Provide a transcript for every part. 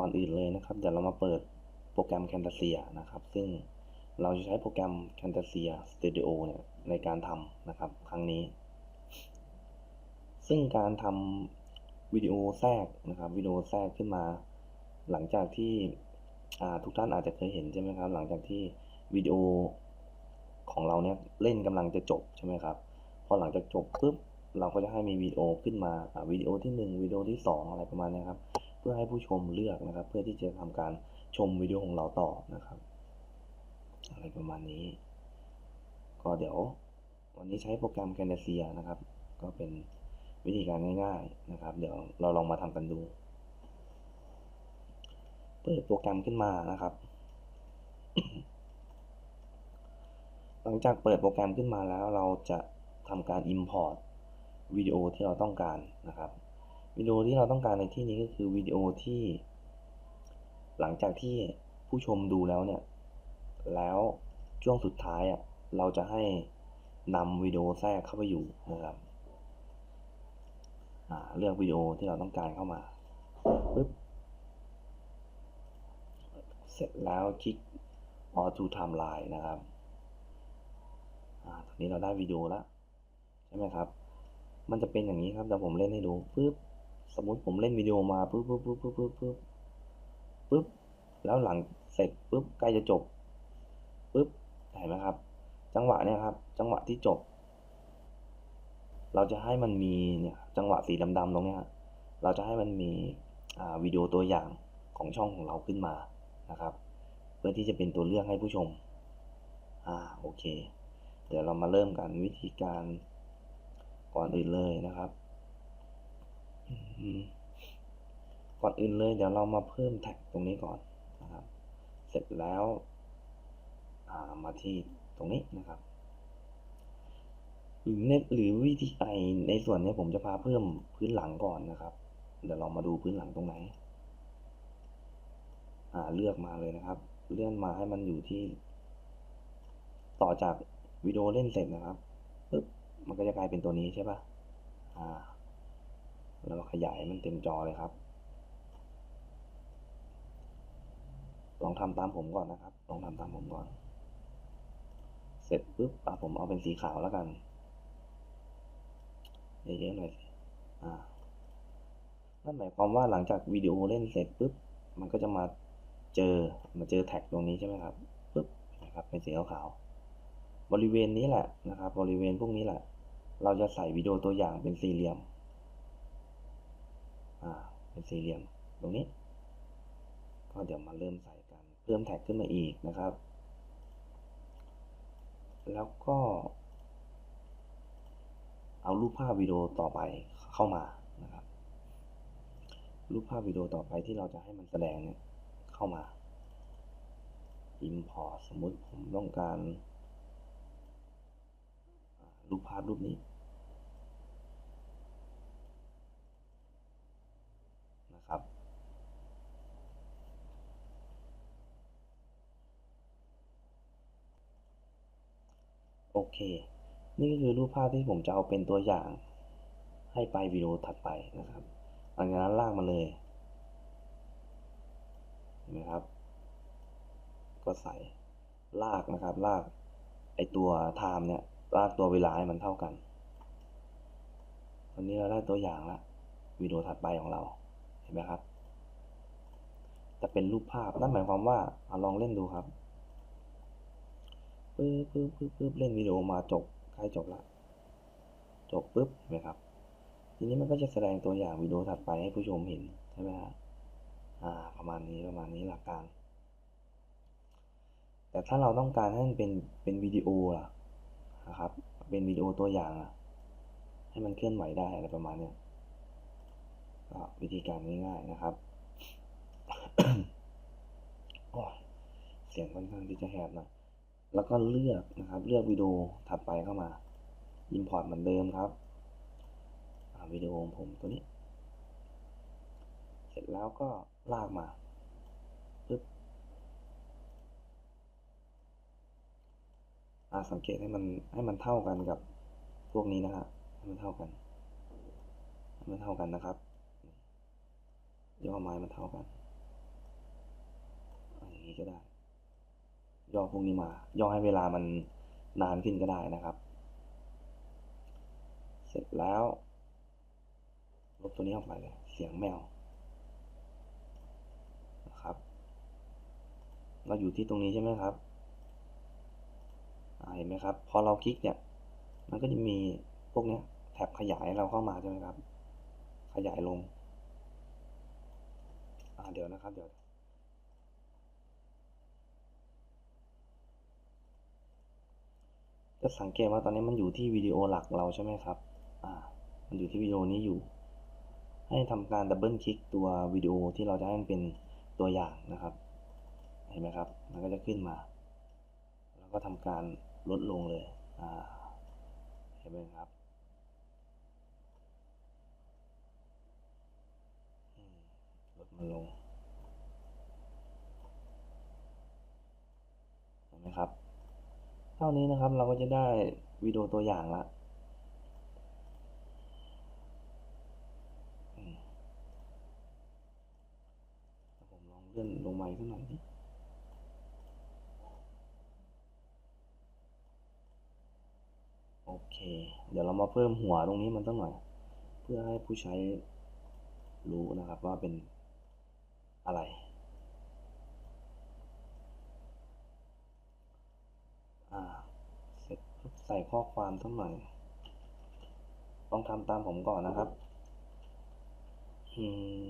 ก่อนอื่นเลยนะครับ เดี๋ยวเรามาเปิดโปรแกรม Camtasia นะครับ ซึ่งเราจะใช้โปรแกรม Camtasia Studio เนี่ยในการทำนะครับ ครั้งนี้ ซึ่งการทำวิดีโอแทรกนะครับวิดีโอแทรกขึ้นมา หลังจากที่ทุกท่านอาจจะเคยเห็นใช่ไหมครับ หลังจากที่วิดีโอของเราเนี่ยเล่นกำลังจะจบใช่ไหมครับ พอหลังจากจบปุ๊บเราก็จะให้มีวิดีโอขึ้นมาวิดีโอที่หนึ่งวิดีโอที่สองอะไรประมาณนี้ครับ เพื่อให้ผู้ชมเลือกนะครับ เพื่อที่จะทำการชมวิดีโอของเราต่อนะครับ อะไรประมาณนี้ ก็เดี๋ยว วันนี้ใช้โปรแกรม Camtasia นะครับ ก็เป็นวิธีการง่ายๆนะครับ เดี๋ยวเราลองมาทำกันดู เปิดโปรแกรมขึ้นมานะครับ หลังจากเปิดโปรแกรมขึ้นมาแล้วเราจะทำการ Import วิดีโอที่เราต้องการนะครับ วิดีโอที่เราต้องการในที่นี้ก็คือวิดีโอที่ หลังจากที่ผู้ชมดูแล้วเนี่ย แล้วช่วงสุดท้ายอะเราจะให้นำวิดีโอแทรกเข้าไปอยู่นะครับเลือกวิดีโอที่เราต้องการเข้ามาปึ๊บเสร็จแล้วคลิก auto timeline นะครับอ่าตอนนี้เราได้วิดีโอแล้ว ใช่ไหมครับ มันจะเป็นอย่างนี้ครับเดี๋ยวผมเล่นให้ดูปึ๊บ สมมุติผมเล่นวิดีโอมาปึ๊บปึ๊บปึ๊บปึ๊บปึ๊บปึ๊บปึ๊บแล้วหลังเสร็จปึ๊บใกล้จะจบปึ๊บเห็นไหมครับ จังหวะเนี่ยครับ จังหวะที่จบ เราจะให้มันมีเนี่ยจังหวะสีดำๆตรงเนี้ยเราจะให้มันมีวิดีโอตัวอย่างของช่องของเราขึ้นมานะครับ เพื่อที่จะเป็นตัวเลือกให้ผู้ชมอ่าโอเค เดี๋ยวเรามาเริ่มกันวิธีการก่อนอื่นเลยนะครับ ก่อนอื่นเลยเดี๋ยวเรามาเพิ่มแท็กตรงนี้ก่อนนะครับ เสร็จแล้วามาที่ตรงนี้นะครับ หรือในหรือวิธีไอในส่วนนี้ผมจะพาเพิ่มพื้นหลังก่อนนะครับ เดี๋ยวเรามาดูพื้นหลังตรงไหนอ่าเลือกมาเลยนะครับ เลื่อนมาให้มันอยู่ที่ ต่อจากวิดีโอเล่นเสร็จนะครับปึ๊บมันก็จะกลายเป็นตัวนี้ใช่ปะอ่าเรามาขยายมันเต็มจอเลยครับ ลองทำตามผมก่อนนะครับ ลองทำตามผมก่อน เสร็จปุ๊บอะผมเอาเป็นสีขาวแล้วกัน เยอะๆหน่อยอ่านั่นหมายความว่าหลังจากวิดีโอเล่นเสร็จปุ๊บ มันก็จะมาเจอ มาเจอแท็กตรงนี้ใช่ไหมครับปุ๊บนะครับ เป็นสีขาวบริเวณนี้แหละนะครับ บริเวณพวกนี้แหละ เราจะใส่วิดีโอตัวอย่างเป็นสี่เหลี่ยม อ่าเป็นสี่เหลี่ยมตรงนี้ ก็เดี๋ยวมาเริ่มใส่กันเพิ่มแท็กขึ้นมาอีกนะครับ แล้วก็ เอารูปภาพวิดีโอต่อไปเข้ามานะครับ รูปภาพวิดีโอต่อไปที่เราจะให้มันแสดงเนี่ยเข้ามา import สมมุติผมต้องการรูปภาพรูปนี้นะครับ โอ เค นี่ก็คือรูปภาพที่ผมจะเอาเป็นตัวอย่าง ให้ไปวิดีโอถัดไปนะครับ หลังจากนั้นลากมาเลยเห็นไหมครับ ก็ใส่ลากนะครับ ลากไอตัว time เนี่ย ลากตัวเวลาให้มันเท่ากันตอนนี้เราได้ตัวอย่างล้ววิดีโอถัดไปของเราเห็นไหมครับ จะเป็นรูปภาพนั่นหมายความว่าเอาลองเล่นดูครับ ปึ๊บปึ๊บปึ๊บปึ๊บเล่นวิดีโอมาจบใกล้จบละจบปึ๊บเห็นไหมครับ ทีนี้มันก็จะแสดงตัวอย่างวิดีโอถัดไปให้ผู้ชมเห็นใช่ไหมฮะอ่า ประมาณนี้ประมาณนี้หลักการ แต่ถ้าเราต้องการให้มันเป็นเป็นวิดีโอล่ะนะครับ เป็นวิดีโอตัวอย่างอะให้มันเคลื่อนไหวได้อะไรประมาณเนี้ยวิธีการง่ายๆนะครับเสียงค่อนข้างที่จะแหบหน่อย แล้วก็เลือกนะครับเลือกวิดีโอถัดไปเข้ามา Import เหมือนเดิมครับวิดีโอของผมตัวนี้ เสร็จแล้วก็ลากมาปึ๊บสังเกตให้มันให้มันเท่ากันกับพวกนี้นะฮะให้มันเท่ากันให้มันเท่ากันนะครับย่อไม้มันเท่ากันอย่างนี้ก็ได้ ย่อพวกนี้มา ย่อให้เวลามันนานขึ้นก็ได้นะครับ เสร็จแล้วลบตัวนี้ออกไปเลยเสียงแมวนะครับ เราอยู่ที่ตรงนี้ใช่ไหมครับเห็นไหมครับ พอเราคลิกเนี่ย มันก็จะมีพวกเนี้ยแท็บขยายเราเข้ามาใช่ไหมครับ ขยายลงอ่าเดี๋ยวนะครับ เดี๋ยว จะ สังเกตว่าตอนนี้มันอยู่ที่วิดีโอหลักเราใช่ไหมครับ อ่า มันอยู่ที่วิดีโอนี้อยู่ ให้ทำการดับเบิลคลิกตัววิดีโอที่เราจะให้มันเป็นตัวอย่างนะครับ เห็นไหมครับ มันก็จะขึ้นมา แล้วก็ทำการลดลงเลย อ่า เห็นไหมครับลดมันลง เห็นไหมครับ ท่านี้นะครับเราก็จะได้วิดีโอตัวอย่างละผมลองเลื่อนลงมาอีกสักหน่อยดิโอเค เดี๋ยวเรามาเพิ่มหัวตรงนี้มันสักหน่อย เพื่อให้ผู้ใช้รู้นะครับว่าเป็นอะไร อ่า เสร็จใส่ข้อความสักหน่อย ต้องทำตามผมก่อนนะครับ อืม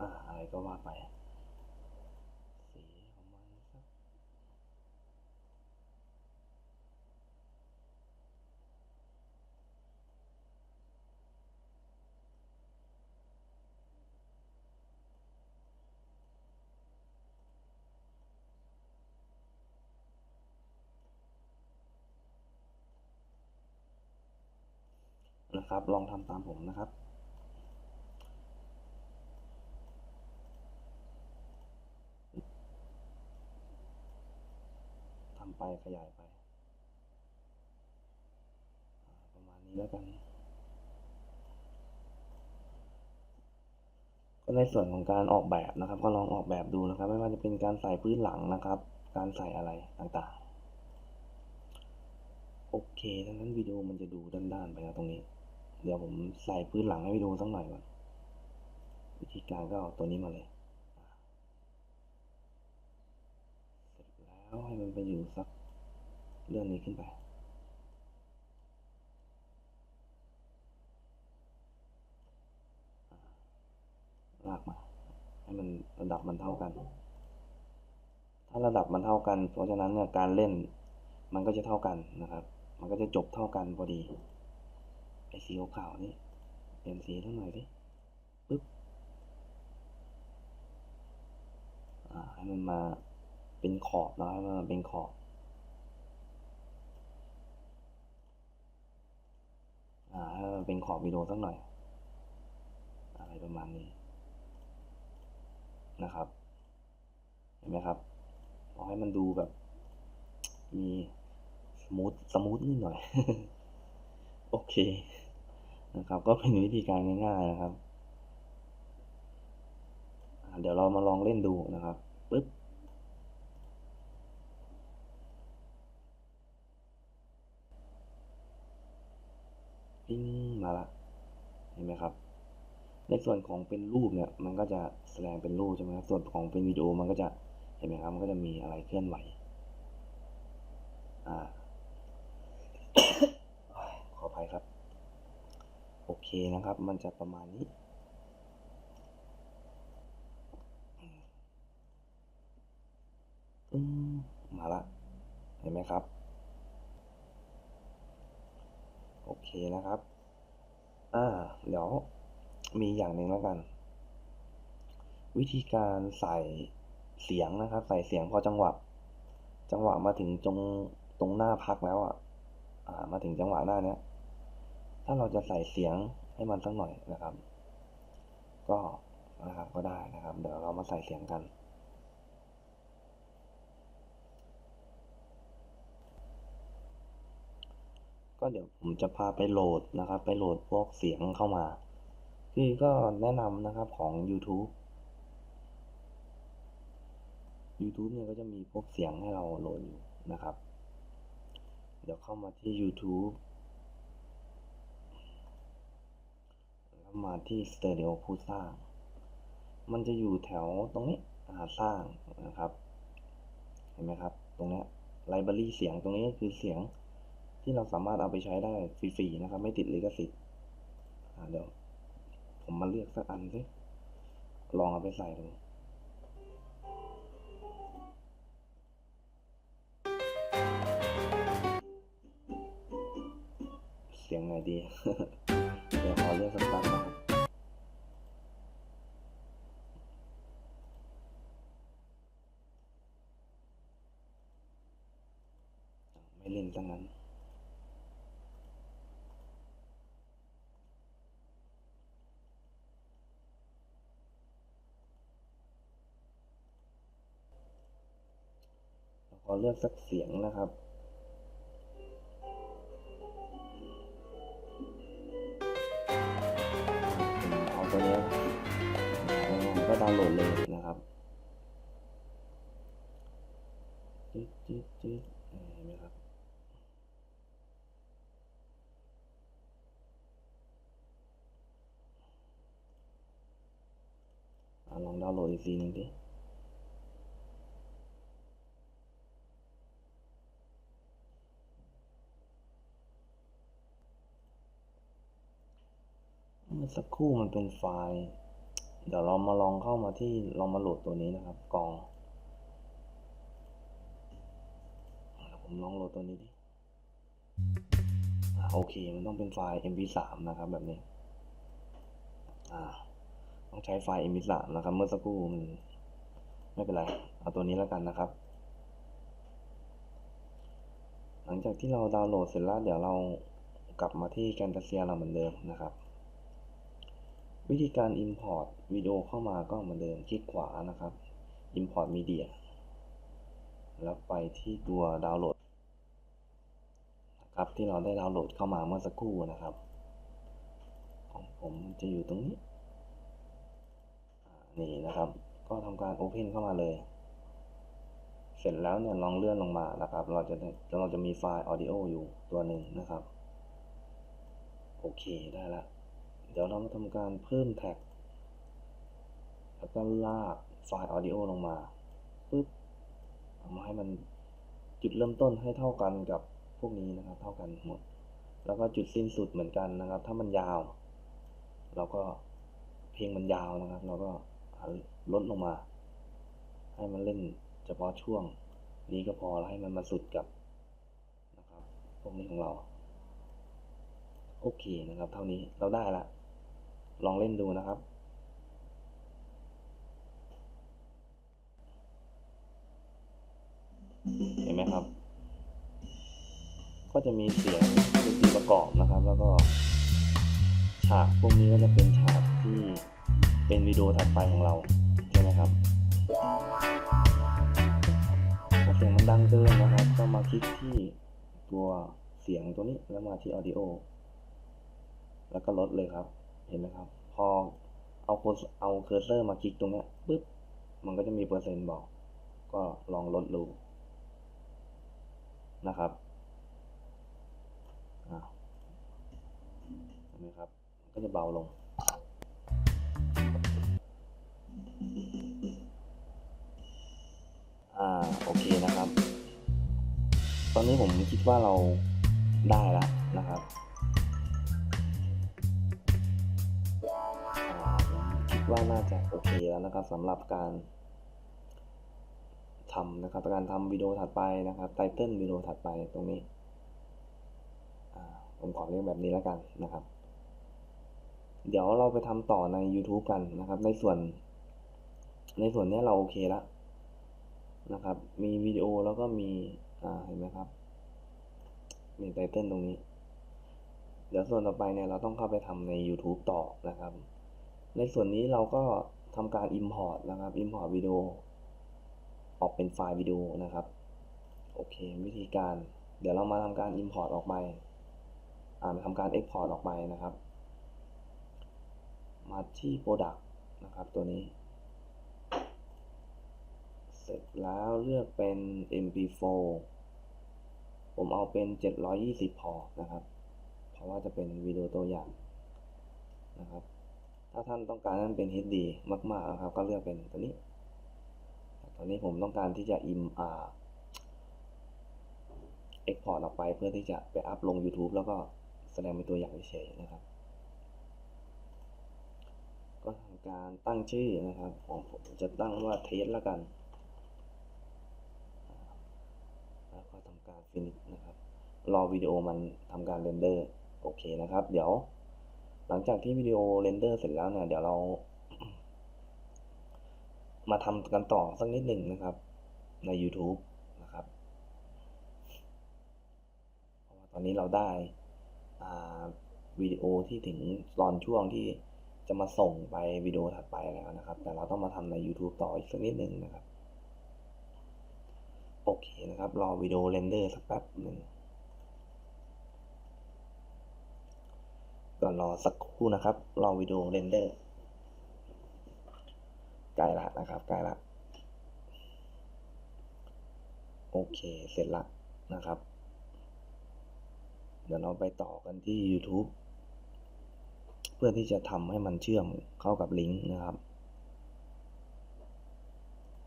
อ่าอะไรก็ว่าไป สีของมันสัก นะครับ ลองทำตามผมนะครับ ทำไปขยายไป ประมาณนี้แล้วกัน ก็ในส่วนของการออกแบบนะครับ ก็ลองออกแบบดูนะครับ ไม่ว่าจะเป็นการใส่พื้นหลังนะครับ การใส่อะไรต่างๆโอเค ดังนั้นวิดีโอมันจะดูด้านๆไปนะตรงนี้ เดี๋ยวผมใส่พื้นหลังให้วิดีโอสักหน่อยก่อนวิธีการก็เอาตัวนี้มาเลยเสร็จแล้วให้มันไปอยู่สักเรื่องนี้ขึ้นไปลากมา ให้มันระดับมันเท่ากัน ถ้าระดับมันเท่ากัน เพราะฉะนั้นเนี่ยการเล่นมันก็จะเท่ากันนะครับ มันก็จะจบเท่ากันพอดี ไอ้สีขาวๆนี่เปลี่ยนสีเท่าหน่อยดิปึ๊บอ่าให้มันมาเป็นขอบนะให้มันมาเป็นขอบอ่าให้มันเป็นขอบวิดีโอสักหน่อย อะไรประมาณนี้นะครับ เห็นไหมครับขอให้มันดูแบบ มีสมูทสมูทนิดหน่อย โอเค นะครับ ก็เป็นวิธีการง่ายๆนะครับ เดี๋ยวเรามาลองเล่นดูนะครับปึ๊บปิ้งมาละเห็นไหมครับ ในส่วนของเป็นรูปเนี่ย มันก็จะแสดงเป็นรูปใช่ไหมครับส่วนของเป็นวิดีโอมันก็จะเห็นไหมครับ มันก็จะมีอะไรเคลื่อนไหว อ่า ขออภัยครับ โอเคนะครับ มันจะประมาณนี้มมาละ เห็นไหมครับ โอเคนะครับ อ่า เดี๋ยวมีอย่างหนึ่งแล้วกัน วิธีการใส่เสียงนะครับ ใส่เสียงพอจังหวะ จังหวะมาถึงตรงตรงหน้าพักแล้วอะ อ่า มาถึงจังหวะหน้าเนี้ย ถ้าเราจะใส่เสียงให้มันสักหน่อยนะครับ ก็นะครับก็ได้นะครับ เดี๋ยวเรามาใส่เสียงกัน ก็เดี๋ยวผมจะพาไปโหลดนะครับ ไปโหลดพวกเสียงเข้ามา พี่ก็แนะนำนะครับของ YouTube YouTube เนี่ยก็จะมีพวกเสียงให้เราโหลดอยู่นะครับ เดี๋ยวเข้ามาที่ YouTube มาที่ Stereo ผู้สร้าง มันจะอยู่แถวตรงนี้อ่าสร้างนะครับ เห็นไหมครับ ตรงนี้ไลบรารีเสียงตรงนี้ก็คือเสียงที่เราสามารถเอาไปใช้ได้ฟรีๆนะครับ ไม่ติดลิขสิทธิ์เดี๋ยวผมมาเลือกสักอันสิลองเอาไปใส่ดูเสียงไหนดี ดี๋ยวขอเลือกสักแป๊บนะครับไม่เล่นตั้งนั้นขอเลือกสักเสียงนะครับ ดาวน์โหลดอีกทีหนึงดิเมื่อสักครู่มันเป็นไฟล์ เดี๋ยวเรามาลองเข้ามาที่ลองมาโหลดตัวนี้นะครับกองผมลองโหลดตัวนี้ดิโอเค มันต้องเป็นไฟล์ mp3 นะครับแบบนี้ อ่า ต้องใช้ไฟล์ mp3 นะครับ เมื่อสักครู่มันไม่เป็นไร เอาตัวนี้แล้วกันนะครับ หลังจากที่เราดาวน์โหลดเสร็จแล้วเดี๋ยวเรากลับมาที่ Camtasia เราเหมือนเดิมนะครับ วิธีการ Import วิดีโอเข้ามาก็เหมือนเดิมคลิกขวานะครับ Import Media แล้วไปที่ตัวดาวน์โหลดนะครับที่เราได้ดาวน์โหลดเข้ามาเมื่อสักครู่นะครับ ของผมจะอยู่ตรงนี้ นี่นะครับ ก็ทำการ Open เข้ามาเลย เสร็จแล้วเนี่ยลองเลื่อนลงมานะครับ เราจะเราจะมีไฟล์ Audio อยู่ตัวหนึ่งนะครับ โอเคได้ล้วเดี๋ยวเรามาทำการเพิ่มแท็ก แล้วก็ลากไฟล์ audio ลงมาปึ๊บเอามาให้มันจุดเริ่มต้นให้เท่ากันกับพวกนี้นะครับ เท่ากันหมด แล้วก็จุดสิ้นสุดเหมือนกันนะครับ ถ้ามันยาว เราก็เพลงมันยาวนะครับ เราก็ ลดลงมา ให้มันเล่นเฉพาะช่วงนี้ก็พอแล้วให้มันมาสุดกับนะครับพวกนี้ของเรา โอเคนะครับ เท่านี้เราได้ละ ลองเล่นดูนะครับเห็นไหมครับ ก็จะมีเสียงดนตรีประกอบนะครับ แล้วก็ ฉากพวกนี้ก็จะเป็นฉากที่ เป็นวิดีโอถัดไปของเราใช่ไหมครับเสียงมันดังเกินนะครับ ก็มาคลิกที่ตัวเสียงตัวนี้แล้วมาที่ audio แล้วก็ลดเลยครับ เห็นไหมครับ พอเอาโคเอาเคอร์เซอร์มาคลิกตรงนี้ปึ๊บ มันก็จะมีเปอร์เซ็นต์บอก ก็ลองลดดูนะครับอ่าเห็นไหมครับ ก็จะเบาลง อ่าโอเคนะครับ ตอนนี้ผมคิดว่าเราได้แล้วนะครับคิดว่าน่าจะโอเคแล้วนะครับสำหรับการทำนะครับการทำวิดีโอถัดไปนะครับไตเติลวิดีโอถัดไปตรงนี้ผมขอเรียกแบบนี้แล้วกันนะครับ เดี๋ยวเราไปทำต่อใน YouTube กันนะครับ ในส่วน ในส่วนนี้เราโอเคแล้ว นะครับ มีวิดีโอแล้วก็มีอ่าเห็นไหมครับ มีไตเติลตรงนี้ เดี๋ยวส่วนต่อไปเนี่ยเราต้องเข้าไปทำใน YouTube ต่อนะครับ ในส่วนนี้เราก็ทำการ Import นะครับ Import วิดีโอออกเป็นไฟล์วิดีโอนะครับ โอเค วิธีการ เดี๋ยวเรามาทำการ Import ออกไปอ่าทำการ Export ออกไปนะครับ มาที่ Product นะครับตัวนี้ เสร็จแล้วเลือกเป็น MP4 ผมเอาเป็น 720 พอนะครับ เพราะว่าจะเป็นวิดีโอตัวอย่างนะครับ ถ้าท่านต้องการให้มันเป็น HD มากๆนะครับ ก็เลือกเป็นตัวนี้ ตอนนี้ผมต้องการที่จะอิมอ่า Export ออกไปเพื่อที่จะไปอัพลง YouTube แล้วก็แสดงเป็นตัวอย่างเฉยๆนะครับ ก็ทำการตั้งชื่อนะครับ ผมจะตั้งว่าเทสล้วกัน แล้ว ก็ทำการ finish นะครับรอวิดีโอมันทำการเรนเดอร์โอเคนะครับ เดี๋ยว หลังจากที่วิดีโอเรนเดอร์เสร็จแล้วเนี่ยเดี๋ยวเรา มาทำกันต่อสักนิดหนึ่งนะครับ ใน YouTube นะครับเพราะว่าตอนนี้เราได้วิดีโอที่ถึงตอนช่วงที่จะมาส่งไปวิดีโอถัดไปแล้วนะครับ แต่เราต้องมาทำใน YouTube ต่ออีกสักนิดหนึ่งนะครับ โอเคนะครับ รอวิดีโอเรนเดอร์สักแป๊บหนึ่งก็รอสักครู่นะครับ รอวิดีโอเรนเดอร์ใกล้ละนะครับใกล้ละโอเค เสร็จละนะครับ เดี๋ยวเราไปต่อกันที่ YouTube เพื่อที่จะทำให้มันเชื่อมเข้ากับลิงก์นะครับ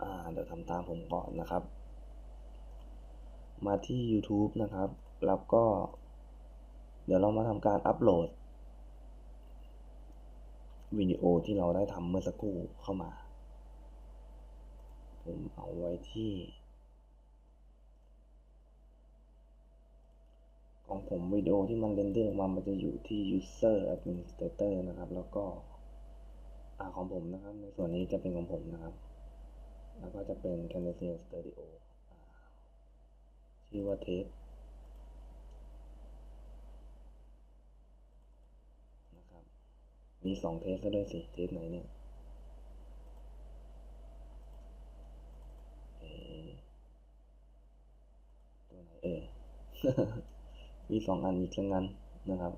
อ่า เดี๋ยวทำตามผมก่อนนะครับ มาที่ YouTube นะครับ แล้วก็ เดี๋ยวเรามาทำการอัปโหลดวิดีโอที่เราได้ทำเมื่อสักครู่เข้ามา ผมเอาไว้ที่ของผมวิดีโอที่มันเรนเดอร์ออกมา มันจะอยู่ที่ user administrator นะครับ แล้วก็อ่าของผมนะครับ ในส่วนนี้จะเป็นของผมนะครับ แล้วก็จะเป็น Camtasia Studio ชื่อว่าเทสนะครับ มีสองเทสซะด้วยสิเทสไหนเนี่ยเออตัวไหนเอมีสองอันอีกซะงั้นนะครับ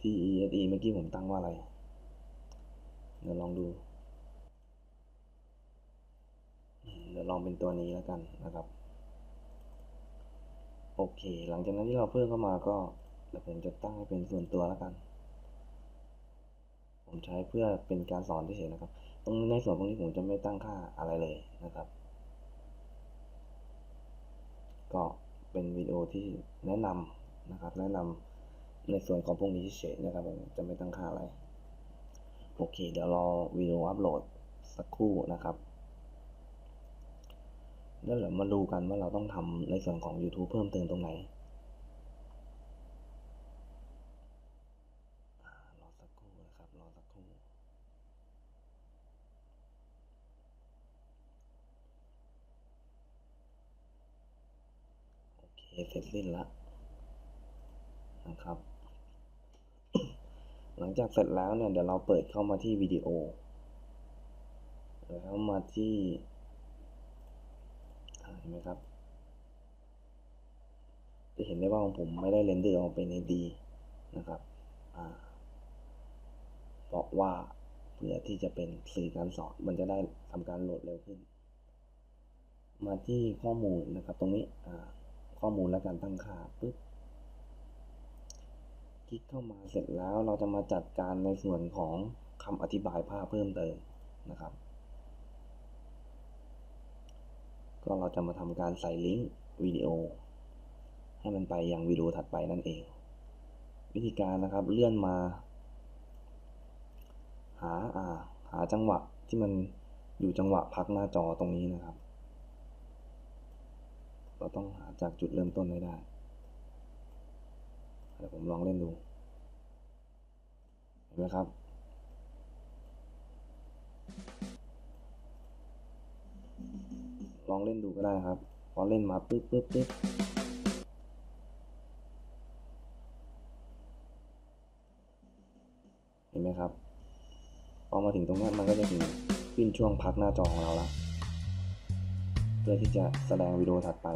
ที่ ESE เมื่อกี้ผมตั้งว่าอะไร เดี๋ยวลองดู เดี๋ยวลองเป็นตัวนี้แล้วกันนะครับ โอเค หลังจากนั้นที่เราเพิ่มเข้ามาก็เดี๋ยวผมจะตั้งให้เป็นส่วนตัวแล้วกัน ผมใช้เพื่อเป็นการสอนเฉยๆนะครับ ตรงในส่วนตรงนี้ผมจะไม่ตั้งค่าอะไรเลยนะครับ ก็เป็นวิดีโอที่แนะนำนะครับ แนะนำในส่วนของพวกนี้เฉยๆนะครับผมจะไม่ตั้งค่าอะไร โอเค เดี๋ยวรอวิดีโออัปโหลดสักครู่นะครับ แล้วเดี๋ยวมาดูกันว่าเราต้องทำในส่วนของ YouTube เพิ่มเติมตรงไหนรอสักครู่นะครับรอสักครู่โอเคเสร็จสิ้นแล้วนะครับ หลังจากเสร็จแล้วเนี่ยเดี๋ยวเราเปิดเข้ามาที่วิดีโอแล้วมาที่ เห็นไหมครับ จะเห็นได้ว่าของผมไม่ได้เรนเดอร์ออกมาเป็น HD นะครับเพราะว่าเพื่อที่จะเป็นสื่อการสอนมันจะได้ทำการโหลดเร็วขึ้น มาที่ข้อมูลนะครับ ตรงนี้ข้อมูลและการตั้งค่าปุ๊บคลิกเข้ามาเสร็จแล้วเราจะมาจัดการในส่วนของคำอธิบายภาพเพิ่มเติมนะครับ ก็เราจะมาทำการใส่ลิงก์วิดีโอ ให้มันไปยังวิดีโอถัดไปนั่นเอง วิธีการนะครับเลื่อนมา หาอ่าหาจังหวะที่มันอยู่จังหวะพักหน้าจอตรงนี้นะครับ เราต้องหาจากจุดเริ่มต้นให้ได้เดี๋ยวผมลองเล่นดูเห็นไหมครับ ลองเล่นดูก็ได้ครับ พอเล่นมาปึ๊บปึ๊บปึ๊บเห็นไหมครับ พอมาถึงตรงนี้มันก็จะถึงขึ้นช่วงพักหน้าจอของเราละเพื่อที่จะแสดงวิดีโอถัดไป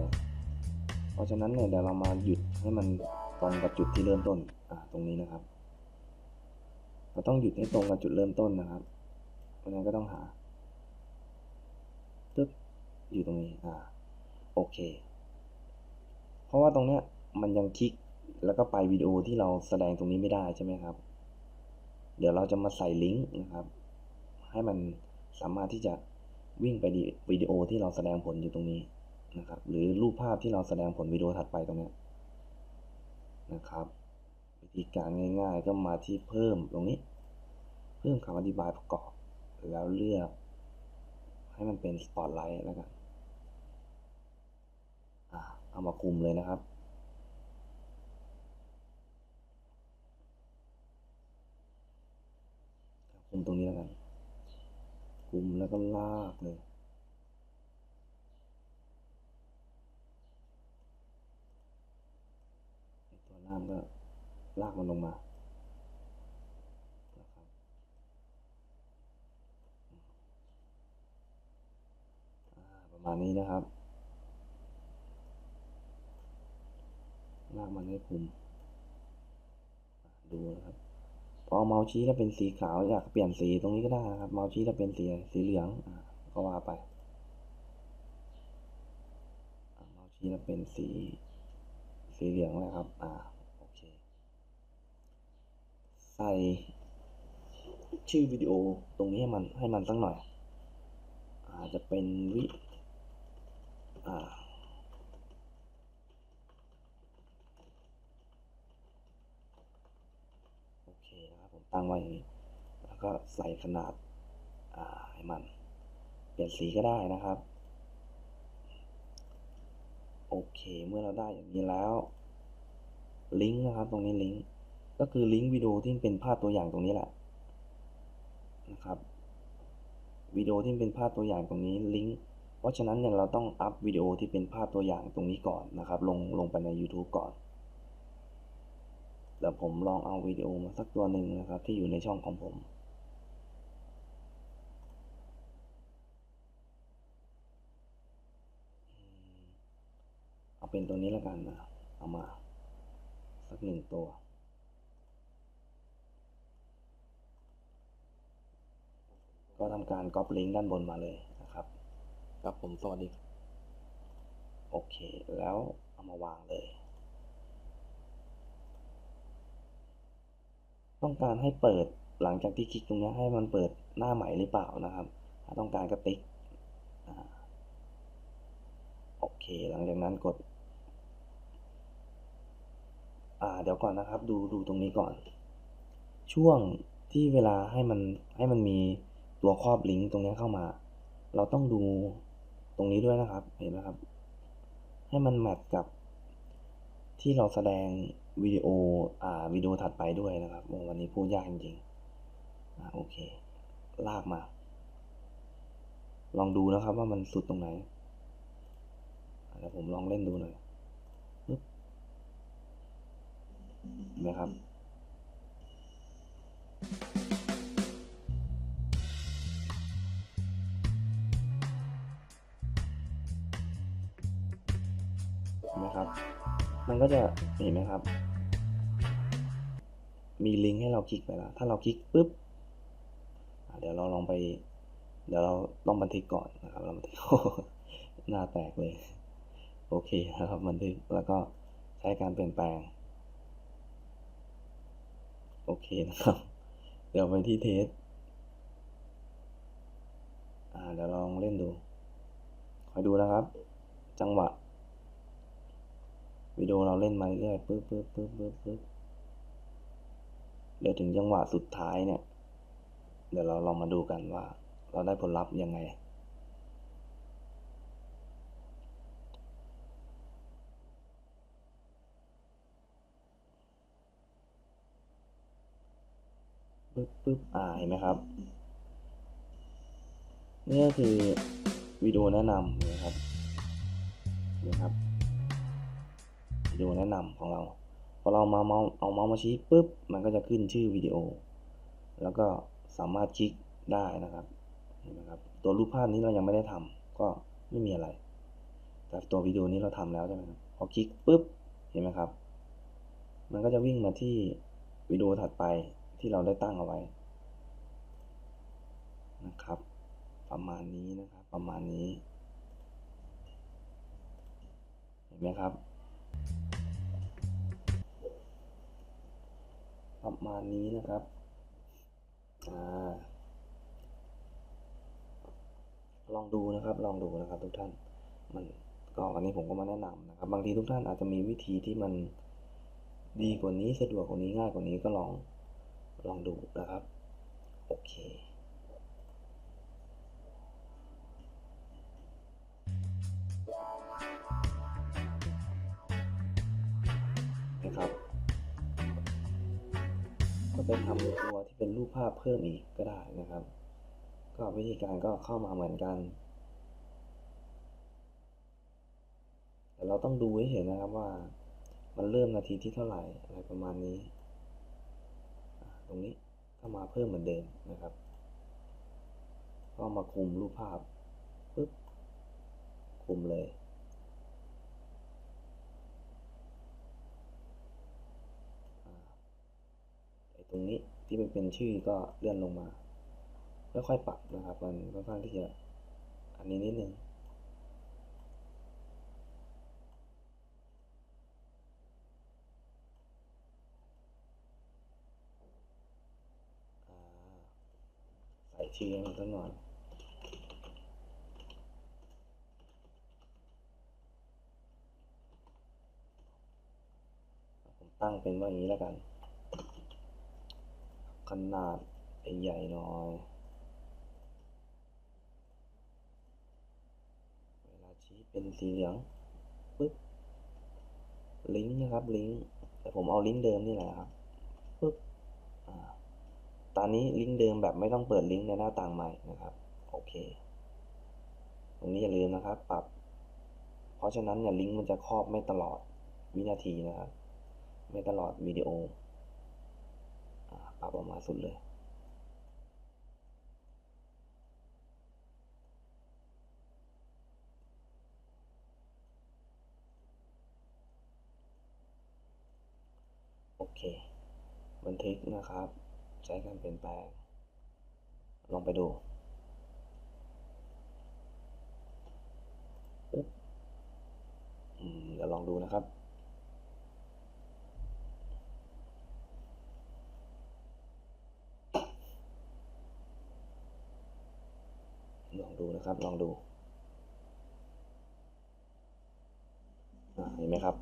เพราะฉะนั้นเนี่ยเดี๋ยวเรามาหยุดให้มันตรงกับจุดที่เริ่มต้นอ่าตรงนี้นะครับเราต้องหยุดให้ตรงกับจุดเริ่มต้นนะครับเพราะนั้นก็ต้องหา อยู่ตรงนี้อ่าโอเค เพราะว่าตรงเนี้ยมันยังคลิกแล้วก็ไปวิดีโอที่เราแสดงตรงนี้ไม่ได้ใช่ไหมครับ เดี๋ยวเราจะมาใส่ลิงก์นะครับ ให้มันสามารถที่จะวิ่งไปดีวิดีโอที่เราแสดงผลอยู่ตรงนี้นะครับ หรือรูปภาพที่เราแสดงผลวิดีโอถัดไปตรงเนี้ยนะครับ วิธีการง่ายๆก็มาที่เพิ่มตรงนี้ เพิ่มคำอธิบายประกอบ แล้วเลือก ให้มันเป็นสปอตไลท์แล้วกัน เอามาคุมเลยนะครับ คุมตรงนี้แล้วกัน คุมแล้วก็ลากเลย ตัวล่างก็ลากมันลงมานะครับอ่าประมาณนี้นะครับ ลากมันให้คุมอ่าดูนะครับ พอเมาส์ชี้แล้วเป็นสีขาวอยากเปลี่ยนสีตรงนี้ก็ได้นะครับ เมาส์ชี้แล้วเป็นสีสีเหลืองอก็ว่าไป เมาส์ชี้แล้วเป็นสีสีเหลืองนะครับ อ่า โอเค ใส่ชื่อวิดีโอตรงนี้ให้มันให้มันสักหน่อย อาจจะเป็นวิ อ่า โอเคนะครับผม ตั้งไว้อย่างนี้ แล้วก็ใส่ขนาดอ่าให้มัน เปลี่ยนสีก็ได้นะครับ โอเค เมื่อเราได้อย่างนี้แล้ว ลิงก์นะครับ ตรงนี้ลิงก์ ก็คือลิงก์วิดีโอที่เป็นภาพตัวอย่างตรงนี้แหละนะครับวิดีโอที่เป็นภาพตัวอย่างตรงนี้ลิงก์เพราะฉะนั้นเนี่ยเราต้องอัพวิดีโอที่เป็นภาพตัวอย่างตรงนี้ก่อนนะครับ ลงลงไปใน YouTube ก่อน เดี๋ยวผมลองเอาวิดีโอมาสักตัวหนึ่งนะครับ ที่อยู่ในช่องของผมเอาเป็นตัวนี้แล้วกันนะเอามา สักหนึ่งตัวก็ทำการก๊อปลิงก์ด้านบนมาเลยนะครับครับผมสวัสดีโอเค แล้วเอามาวางเลย ต้องการให้เปิดหลังจากที่คลิกตรงนี้ให้มันเปิดหน้าใหม่หรือเปล่านะครับ ถ้าต้องการก็ติ๊กโอเค หลังจากนั้นกด อ่า เดี๋ยวก่อนนะครับ ดูดูตรงนี้ก่อน ช่วงที่เวลาให้มันให้มันมีตัวครอบลิงก์ตรงนี้เข้ามา เราต้องดูตรงนี้ด้วยนะครับ เห็นไหมครับ ให้มันแมทกับที่เราแสดง วิดีโออ่าวิดีโอถัดไปด้วยนะครับวันนี้พูดยากจริงๆอ่าโอเค ลากมา ลองดูนะครับว่ามันสุดตรงไหนเดี๋ยวผมลองเล่นดูหน่อยปึ๊บนไหมครับนไหมครับ มันก็จะเห็นไหมครับ มีลิงก์ให้เราคลิกไปแล้ว ถ้าเราคลิกปุ๊บเดี๋ยวเราลองไป เดี๋ยวเราต้องบันทึกก่อนนะครับ เราบันทึกหน้าแตกเลย โอเคนะครับบันทึกแล้วก็ใช้การเปลี่ยนแปลง โอเคนะครับ เดี๋ยวไปที่เทสอ่าเดี๋ยวลองเล่นดูคอยดูนะครับ จังหวะ วิดีโอเราเล่นมาเรื่อยๆปึ๊บปึ๊บปึ๊บปึ๊บปึ๊บเดี๋ยวถึงจังหวะสุดท้ายเนี่ย เดี๋ยวเราลองมาดูกันว่า เราได้ผลลัพธ์ยังไง ปึ๊บปึ๊บอ่าเห็นไหมครับ นี่ก็คือวิดีโอแนะนำนะครับนะครับ วิดีโอแนะนำของเราพอเรามาเมาส์เอาเมาส์มาชี้ปุ๊บมันก็จะขึ้นชื่อวิดีโอ แล้วก็สามารถคลิกได้นะครับเห็นไหมครับ ตัวรูปภาพนี้เรายังไม่ได้ทำก็ไม่มีอะไร แต่ตัววิดีโอนี้เราทำแล้วใช่ไหมครับพอคลิกปุ๊บเห็นไหมครับ มันก็จะวิ่งมาที่วิดีโอถัดไปที่เราได้ตั้งเอาไว้นะครับ ประมาณนี้นะครับประมาณนี้ เห็นไหมครับ ประมาณนี้นะครับอลองดูนะครับลองดูนะครับทุกท่านมันก็วันนี้ผมก็มาแนะนำนะครับ บางทีทุกท่านอาจจะมีวิธีที่มันดีกว่านี้สะดวกกว่านี้ง่ายกว่านี้ก็ลองลองดูนะครับ โอเค ไปทำตัวที่เป็นรูปภาพเพิ่มอีกก็ได้นะครับ ก็วิธีการก็เข้ามาเหมือนกัน แต่เราต้องดูให้เห็นนะครับว่ามันเริ่มนาทีที่เท่าไหร่อะไรประมาณนี้ ตรงนี้ก็มาเพิ่มเหมือนเดิมนะครับ ก็มาคุมรูปภาพปึ๊บคุมเลย ไอ้ต รงนี้ที่มันเป็นชื่อก็เลื่อนลงมาค่อยๆปรับนะครับมันค่อนข้างที่จะอันนี้นิดนึงใส่ชื่อมันสักหน่อยผมตั้งเป็นว่าอย่างนี้แล้วกัน ขนาดใหญ่หน่อยเวลาชี้เป็นสีเหลืองปึ๊บลิงก์นะครับลิงก์แต่ผมเอาลิงก์เดิมนี่แหละครับปึ๊บอตอนนี้ลิงก์เดิมแบบไม่ต้องเปิดลิงก์ในหน้าต่างใหม่นะครับ โอเค ตรงนี้อย่าลืมนะครับ ปรับ เพราะฉะนั้นเนี่ยลิงก์มันจะครอบไม่ตลอดวินาทีนะครับ ไม่ตลอดวิดีโอาปรับออกมาสุดเลย โอเค บันทึกนะครับ ใช้การเปลี่ยนแปลง ลองไปดูปึ๊บเดี๋ยวลองดูนะครับ ลองดูนะครับ ลองดูเห็นไหมครับ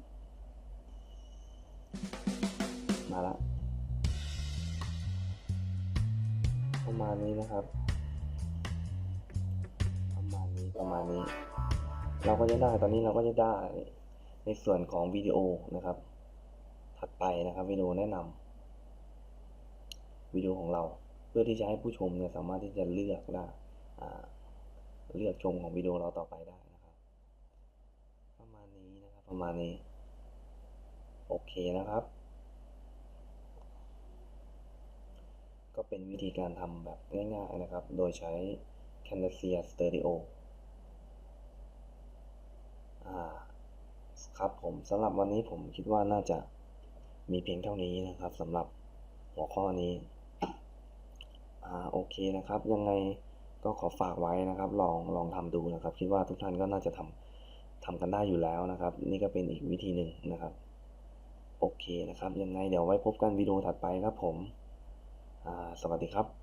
มาละประมาณนี้นะครับ ประมาณนี้ประมาณนี้ เราก็จะได้ตอนนี้เราก็จะได้ในส่วนของวิดีโอนะครับ ถัดไปนะครับวิดีโอแนะนำวิดีโอของเรา เพื่อที่จะให้ผู้ชมเนี่ยสามารถที่จะเลือกได้อ่า เลือกชมของวิดีโอเราต่อไปได้นะครับ ประมาณนี้นะครับ ประมาณนี้ โอเคนะครับ ก็เป็นวิธีการทำแบบง่ายๆนะครับ โดยใช้ Camtasia Stereo อ่าครับผมสำหรับวันนี้ผมคิดว่าน่าจะมีเพียงเท่านี้นะครับสำหรับหัวข้อนี้ อ่าโอเคนะครับ ยังไง ก็ขอฝากไว้นะครับ ลองลองทำดูนะครับ คิดว่าทุกท่านก็น่าจะทำทำกันได้อยู่แล้วนะครับ นี่ก็เป็นอีกวิธีหนึ่งนะครับ โอเคนะครับ ยังไงเดี๋ยวไว้พบกันวิดีโอถัดไปครับผมสวัสดีครับ